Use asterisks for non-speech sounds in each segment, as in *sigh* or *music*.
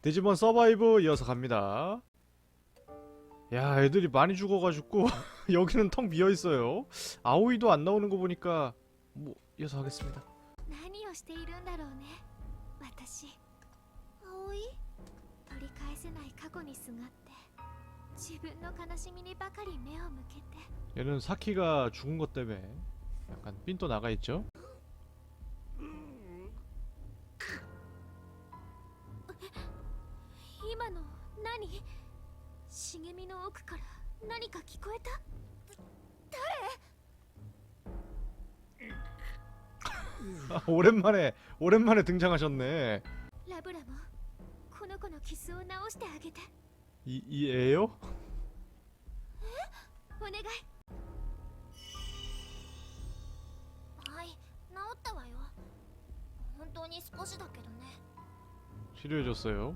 디지몬 서바이브 이어서 갑니다. 야 애들이 많이 죽어가지고 *laughs* 여기는 텅 비어있어요. 아오이도 안 나오는 거 보니까 뭐 이어서 하겠습니다. 얘는 사키가 죽은 것 때문에 약간 삔또 나가있죠? 何茂みの奥から何か聞こえた 아, *laughs* 오랜만에 오랜만에 등장하셨네. ラブラもこの子の傷を治してあげて 이, 이 애요? お願いはい治ったわよ本当に少しだけどね 치료해줬어요.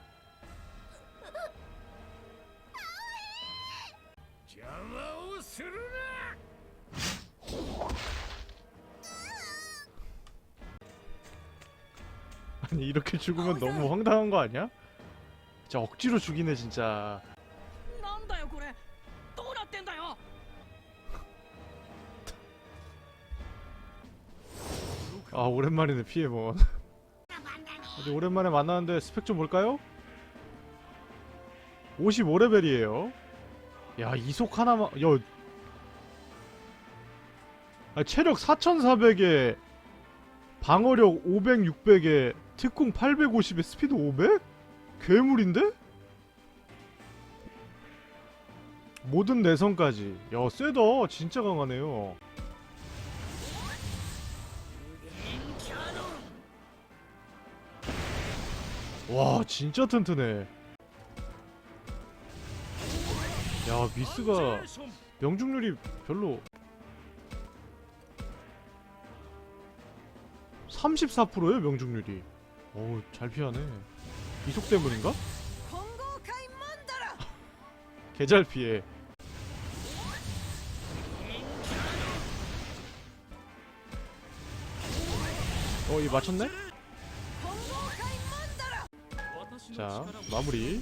아니 이렇게 죽으면 너무 황당한 거 아니야? 진짜 억지로 죽이네 진짜. なんだよこれどうなってんだよ 아 오랜만이네 피해몬. 어디 *laughs* 오랜만에 만나는데 스펙 좀 볼까요? 55레벨이에요. 야 이속 하나만 야 아, 체력 4,400에 방어력 500, 600에 특공 850에 스피드 500? 괴물인데? 모든 내성까지. 야 쎄다. 진짜 강하네요. 와 진짜 튼튼해. 야 미스가 명중률이 별로 34%예요 명중률이. 어우 잘 피하네. 이속 때문인가? 개잘 피해. 어이 맞췄네? 자 마무리.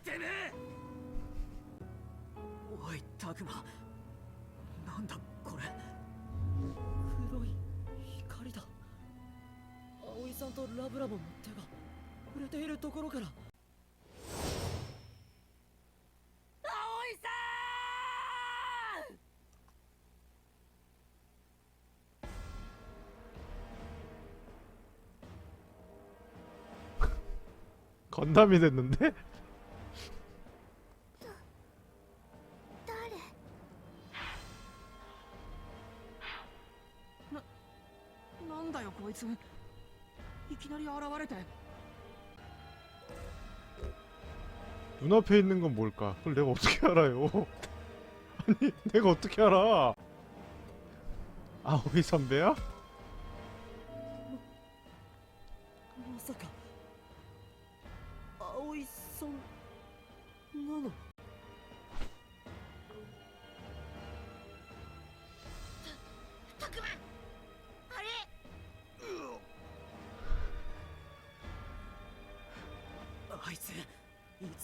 まだ言うかってねおいタグマなんだこれ黒い光だ葵さんとラブラボの手が触れているところから葵さん 건담이 됐는데? *laughs* ついきなり現れて 눈앞에 있는 건 뭘까? 그걸 내가 어떻게 알아요? 아니 내가 어떻게 알아? 아오이 선배야? まさか葵さんなの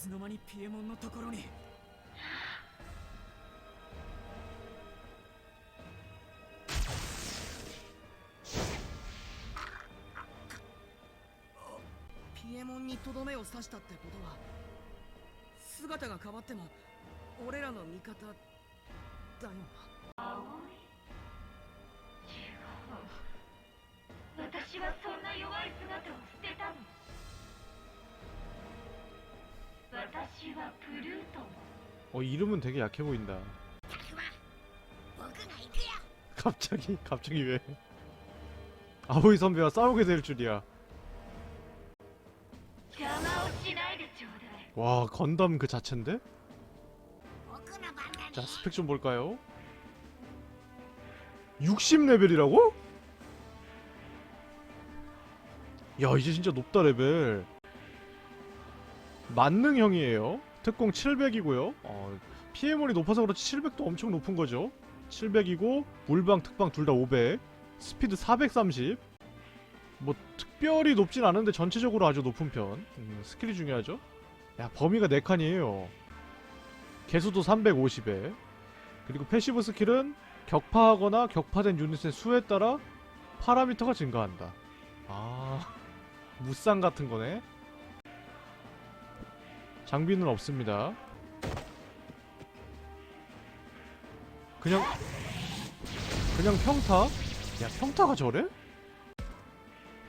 つの間にピエモンのところに。ピエモンにとどめを刺したってことは姿が変わっても俺らの味方だよな。私はそんな弱い姿を 어 이름은 되게 약해 보인다. 갑자기 갑자기 왜? 아오이 선배와 싸우게 될 줄이야. 와 건담 그 자체인데? 자 스펙 좀 볼까요? 60레벨이라고? 야 이제 진짜 높다 레벨 만능형이에요. 특공 700이고요. 어, PM원이 높아서 그렇지 700도 엄청 높은 거죠. 700이고 물방 특방 둘 다 500 스피드 430 뭐 특별히 높진 않은데 전체적으로 아주 높은 편. 음, 스킬이 중요하죠. 야 범위가 4칸이에요. 개수도 350에. 그리고 패시브 스킬은 격파하거나 격파된 유닛의 수에 따라 파라미터가 증가한다. 아. 무쌍 같은 거네 장비는 없습니다 그냥 그냥 평타? 야 평타가 저래?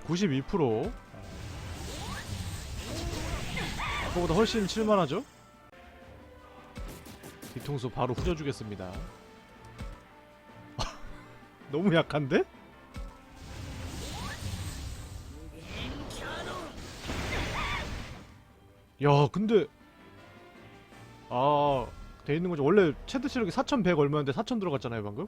92% 아까보다 훨씬 칠만하죠? 뒤통수 바로 후져주겠습니다. *laughs* 너무 약한데? 야, 근데 아, 돼 있는 거죠. 원래 최대 체력이 4,100 얼마였는데 4,000 들어갔잖아요, 방금.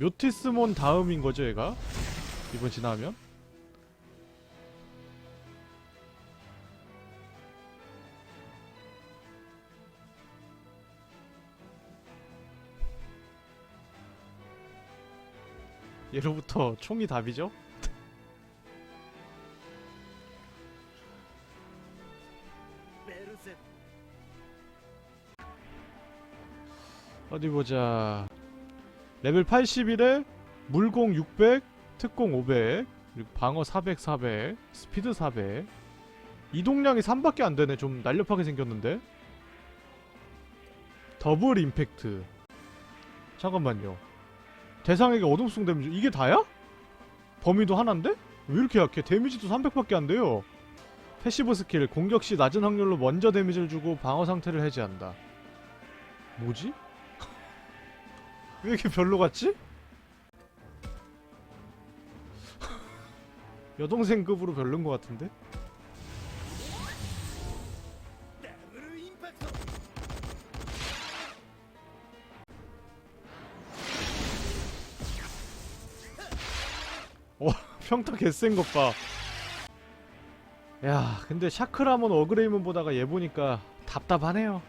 묘티스몬 다음인 거죠, 얘가? 이번 진화하면? 얘로부터 총이 답이죠? *laughs* 어디 보자. 레벨 81에 물공 600, 특공 500, 그리고 방어 400, 400, 스피드 400. 이동량이 3밖에 안 되네. 좀 날렵하게 생겼는데. 더블 임팩트. 잠깐만요. 대상에게 어둠속 데미지 이게 다야? 범위도 하나인데? 왜 이렇게 약해? 데미지도 300밖에 안 돼요. 패시브 스킬 공격 시 낮은 확률로 먼저 데미지를 주고 방어 상태를 해제한다. 뭐지? 왜 이렇게 별로 같지? *laughs* 여동생급으로 별론 것 같은데? 어 *laughs* 평타 개센 것 봐. 야 근데 샤크라몬 어그레이몬보다가 얘 보니까 답답하네요.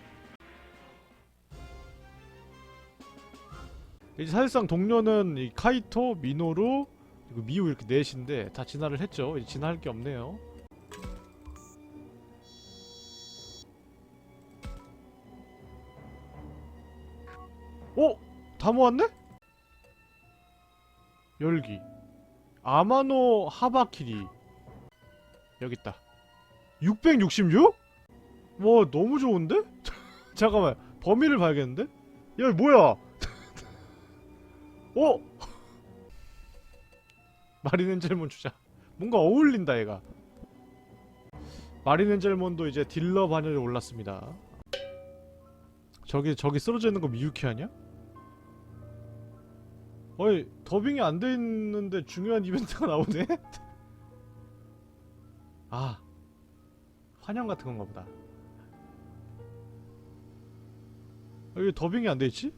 이제 사실상 동료는 이 카이토, 미노루, 그리고 미우 이렇게 넷인데 다 진화를 했죠. 이제 진화할 게 없네요. 어? 다 모았네? 열기. 아마노 하바키리 여기 있다. 666? 와 너무 좋은데? *laughs* 잠깐만 범위를 봐야겠는데? 야 뭐야? 어? *laughs* 마린엔젤몬 주자 뭔가 어울린다 얘가 마린엔젤몬도 이제 딜러 반열에 올랐습니다 저기 저기 쓰러져 있는 거 미유키 아니야? 어이 더빙이 안 돼 있는데 중요한 이벤트가 나오네? *laughs* 아 환영 같은 건가 보다 왜 더빙이 안 돼 있지?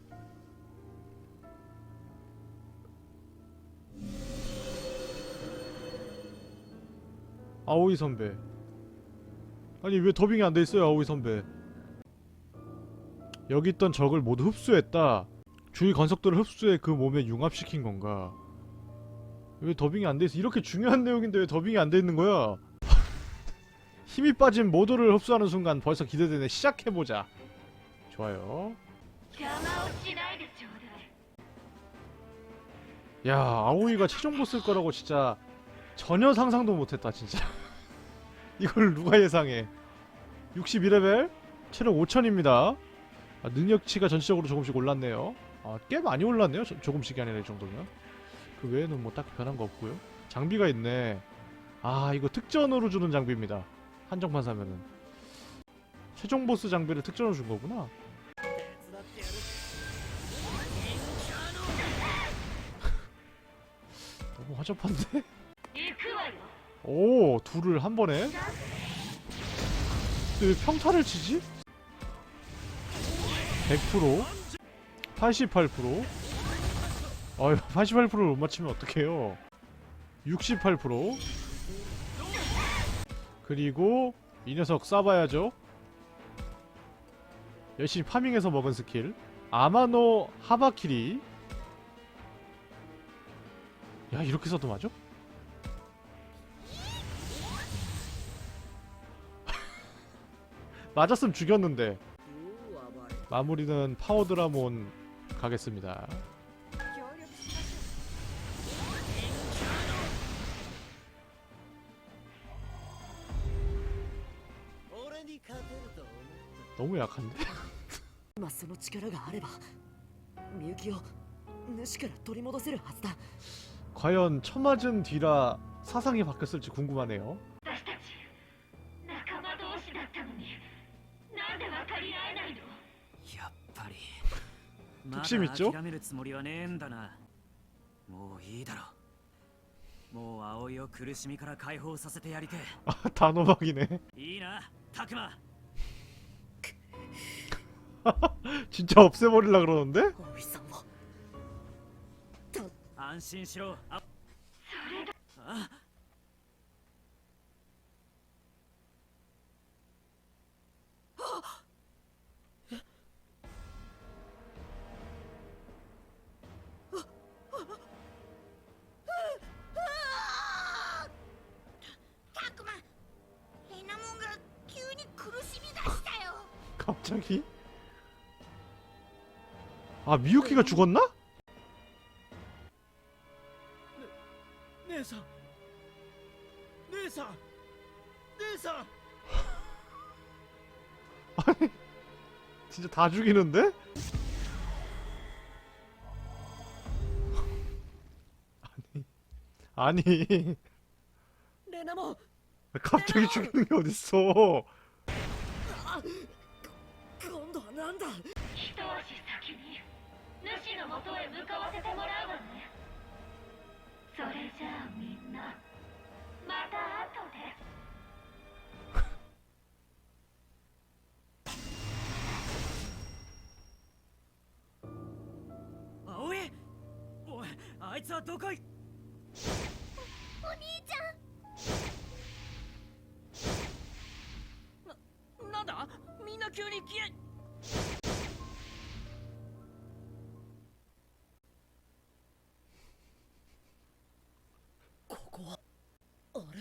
아오이 선배. 아니 왜 더빙이 안 돼있어요 아오이 선배? 여기 있던 적을 모두 흡수했다. 주위 건석들을 흡수해 그 몸에 융합시킨 건가? 왜 더빙이 안 돼있어? 이렇게 중요한 내용인데 왜 더빙이 안 돼있는 거야? *laughs* 힘이 빠진 모두를 흡수하는 순간 벌써 기대되네. 시작해보자. 좋아요. 야 아오이가 최종 보스일 거라고 진짜 전혀 상상도 못했다 진짜. *laughs* 이걸 누가 예상해? 62레벨? 체력 5000입니다. 아, 능력치가 전체적으로 조금씩 올랐네요. 아, 꽤 많이 올랐네요 저, 조금씩이 아니라 이 정도면. 그 외에는 뭐 딱히 변한 거 없고요. 장비가 있네. 아 이거 특전으로 주는 장비입니다. 한정판 사면은. 최종 보스 장비를 특전으로 준 거구나. *laughs* 너무 화접한데? 오 둘을 한 번에. 왜 평타를 치지? 100% 88% 아유 88%를 못 맞추면 어떡해요? 68% 그리고 이 녀석 쏴봐야죠. 열심히 파밍해서 먹은 스킬. 아마노 하바키리. 야 이렇게 써도 맞아? 맞았으면 죽였는데. 마무리는 파워드라몬 가겠습니다. 너무 약한데? *laughs* 과연 처맞은 뒤라 사상이 바뀌었을지 궁금하네요. 特殊密丁まだ諦めるつもりはねえんだなもういいだろもう葵を苦しみから解放させてやりて 아 단호박이네 えいいなタクマ 진짜 없애버리려 *laughs* 그러는데? 葵さんを安 아 미유키가 죽었나? 내사. 내사. 내사. 아니 진짜 다 죽이는데? 아니 아니. 레나모. 갑자기 죽이는 게 어딨어? 主のもとへ向かわせてもらうわね。それじゃあみんなまた後で。葵おいあいつはどこい？お兄ちゃん。なんだ？みんな急に消え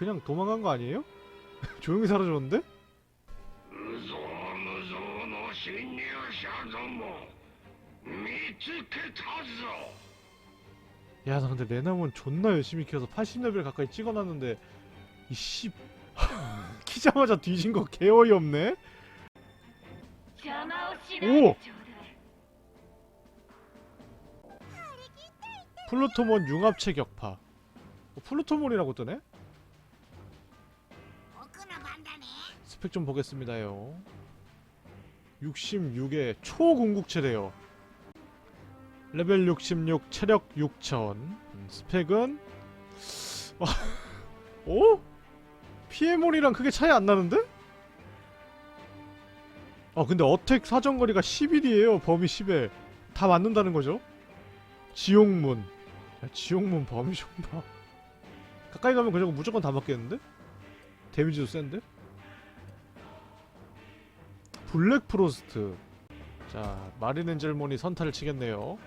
그냥 도망간 거 아니에요? *laughs* 조용히 사라졌는데? 야, 나 근데 레나몬 존나 열심히 키워서 80레벨 가까이 찍어놨는데 이씨 *laughs* 키자마자 뒤진 거 개어이 없네. 오! 플루토몬 융합체 격파. 어, 플루토몬이라고 뜨네? 스펙 좀 보겠습니다요. 66의 초궁극체래요. 레벨 66, 체력 6000. 음, 스펙은 와, 오? PM올이랑 크게 차이 안 나는데? 아 근데 어택 사정거리가 11이에요. 범위 10에 다 맞는다는 거죠? 지옥문. 야, 지옥문 범위 좀 봐. 가까이 가면 그냥 무조건 다 맞겠는데? 데미지도 센데? 블랙 프로스트. 자 마린 엔젤몬이 선타를 치겠네요.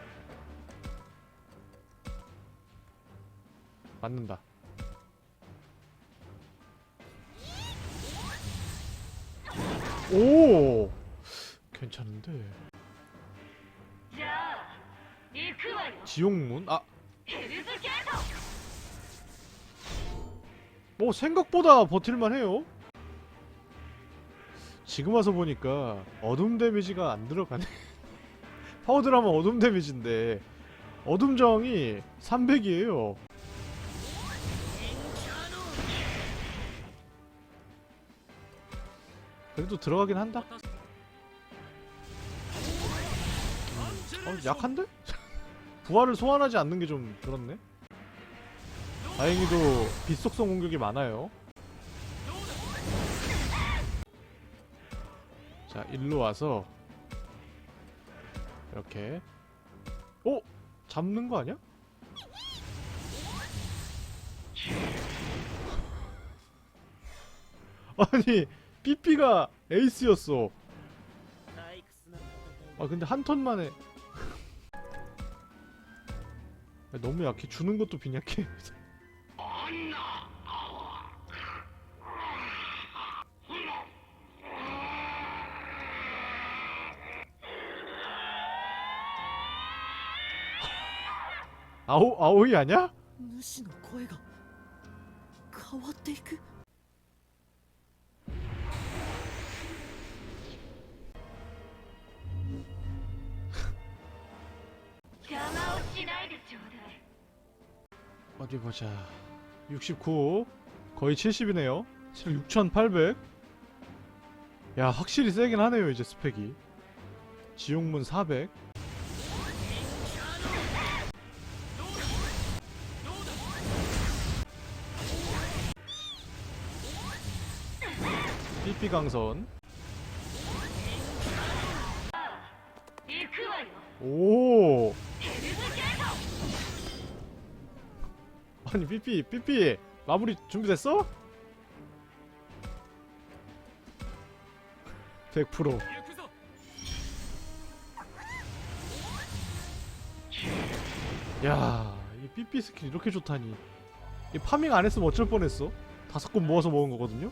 맞는다. 오! 괜찮은데. 지옥문? 아! 뭐 생각보다 버틸만 해요. 지금 와서 보니까 어둠 데미지가 안 들어가네. *laughs* 파워드라마 어둠 데미지인데 어둠 저항이 300이에요. 그래도 들어가긴 한다. 어, 약한데? *laughs* 부활을 소환하지 않는 게 좀 그렇네. 다행히도 빛속성 공격이 많아요. 자 일로 와서 이렇게. 오! 잡는 거 아니야? *laughs* 아니 삐삐가 에이스였어. 아 근데 한 턴만에. *laughs* 아, 너무 약해. 주는 것도 빈약해. *laughs* 아오 아오이 아니야? 主の声が変わっていく邪魔をしないでちょうだい 어디 보자. 69. 거의 70이네요. 6800. 야, 확실히 세긴 하네요, 이제 스펙이. 지옥문 400. 일강선 오 아니 삐삐 삐삐 마무리 준비됐어? 100% 야, 이 삐삐 스킬 이렇게 좋다니. 이 파밍 안 했으면 어쩔 뻔했어. 다섯 건 모아서 먹은 거거든요.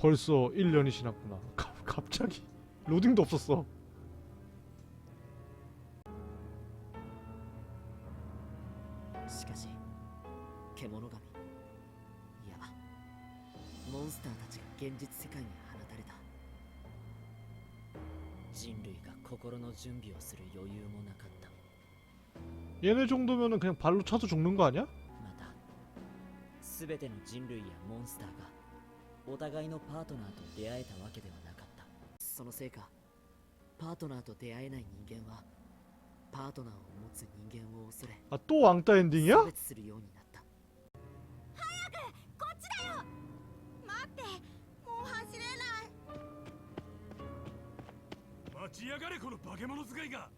벌써 1년이 지났구나. 가, 갑자기 로딩도 없었어. しかし獣神 モンスターたちが現実世界に放たれた人類が心の準備をする余裕もなかった 얘네 정도면은 그냥 발로 차서 죽는 거 아니야? また全ての人類やモンスターが お互いのパートナーと出会えたわけではなかった。そのせいかパートナーと出会えない人間はパートナーを持つ人間を恐れあとあんたエンディングや？別するようになった。早くこっちだよ！待ってもう走れない。待ちやがれこの化け物使いが。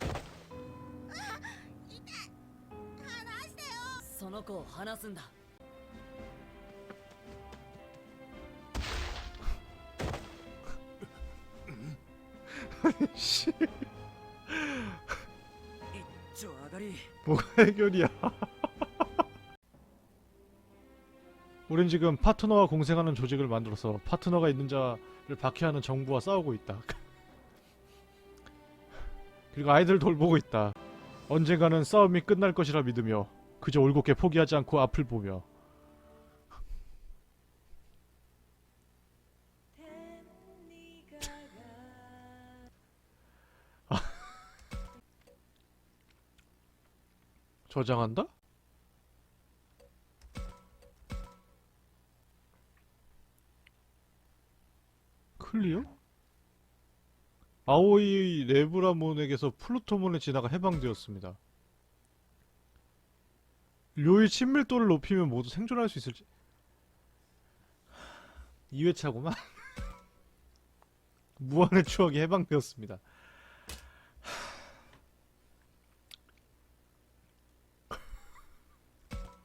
あい。て離してよ。その子を離すんだ。 씨. 뭐가 해결이야? 우린 지금 파트너와 공생하는 조직을 만들어서 파트너가 있는 자를 박해하는 정부와 싸우고 있다. 그리고 아이들 돌보고 있다. 언젠가는 싸움이 끝날 것이라 믿으며 그저 올곧게 포기하지 않고 앞을 보며 저장한다? 클리어? 아오이 레브라몬에게서 플루토몬에 지나가 해방되었습니다. 료의 친밀도를 높이면 모두 생존할 수 있을지 2회차구만 *laughs* 무한의 추억이 해방되었습니다.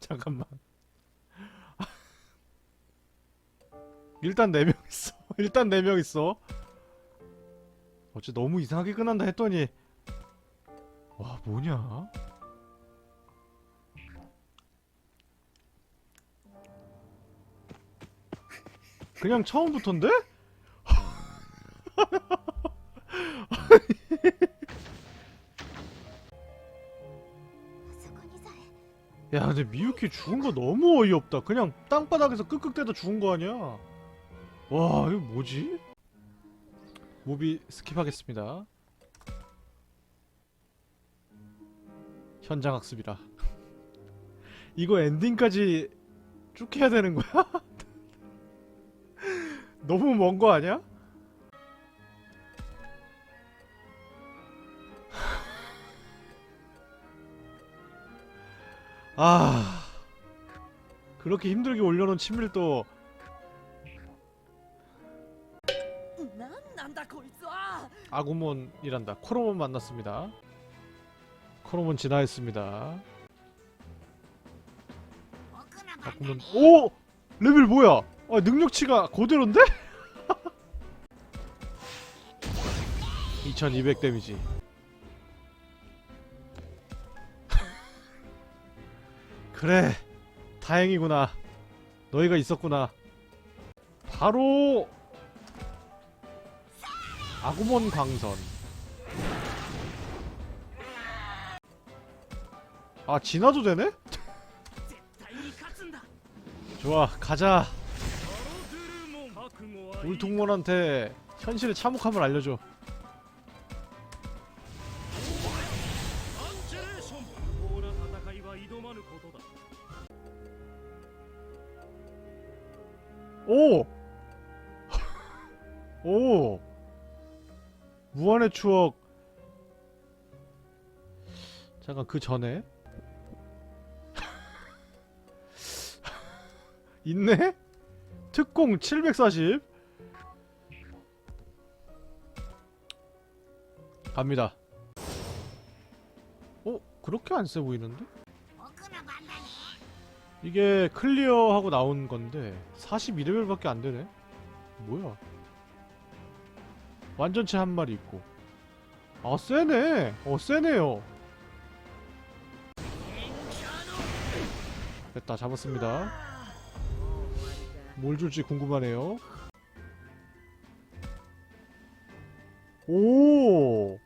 잠깐만. 일단 4명 있어. *laughs* 일단 4명 있어. 어째 너무 이상하게 끝난다 했더니 와, 뭐냐? 그냥 처음부터인데? *laughs* 야 근데 미유키 죽은 거 너무 어이없다 그냥 땅바닥에서 끄끄대다 죽은 거 아니야 와 이거 뭐지? 무비 스킵하겠습니다 현장 학습이라 *laughs* 이거 엔딩까지 쭉 해야 되는 거야? *laughs* 너무 먼 거 아니야? 아 그렇게 힘들게 올려놓은 친밀도 아구몬이란다. 코로몬 만났습니다. 코로몬 진화했습니다. 아구몬. 오! 레벨 뭐야? 아 능력치가 그대로인데? *laughs* 2200 데미지. 그래 다행이구나. 너희가 있었구나. 바로 아구몬 광선. 아 지나도 되네? *laughs* 좋아 가자. 울퉁몬한테 현실의 참혹함을 알려줘. 흑암의 추억 잠깐 그 전에 *laughs* 있네? 특공 740 갑니다 어? 그렇게 안 세 보이는데? 이게 클리어하고 나온 건데 42레벨밖에 안 되네 뭐야 완전체 한 마리 있고 아 세네. 어 세네요. 됐다 잡았습니다. 뭘 줄지 궁금하네요. 오.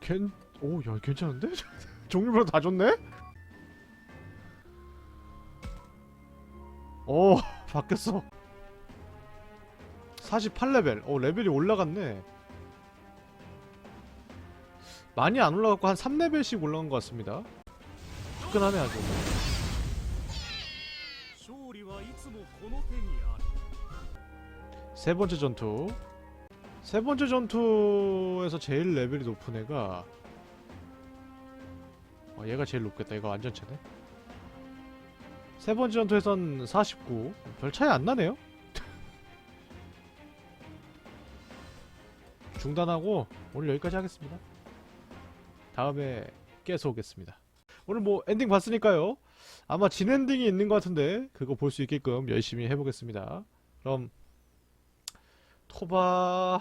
괜. 오, 야 괜찮은데? *laughs* 종류별로 다 좋네? 오 *laughs* 바뀌었어 48레벨 어 레벨이 올라갔네 많이 안 올라갔고 한 3레벨씩 올라간 것 같습니다. 끈하네 아주. 세 번째 전투. 세 번째 전투에서 제일 레벨이 높은 애가 어, 얘가 제일 높겠다. 이거 안전체네. 세 번째 전투에선 49 별 차이 안 나네요. *laughs* 중단하고 오늘 여기까지 하겠습니다. 다음에 깨서 오겠습니다. 오늘 뭐 엔딩 봤으니까요. 아마 진 엔딩이 있는 것 같은데 그거 볼 수 있게끔 열심히 해보겠습니다. 그럼 토바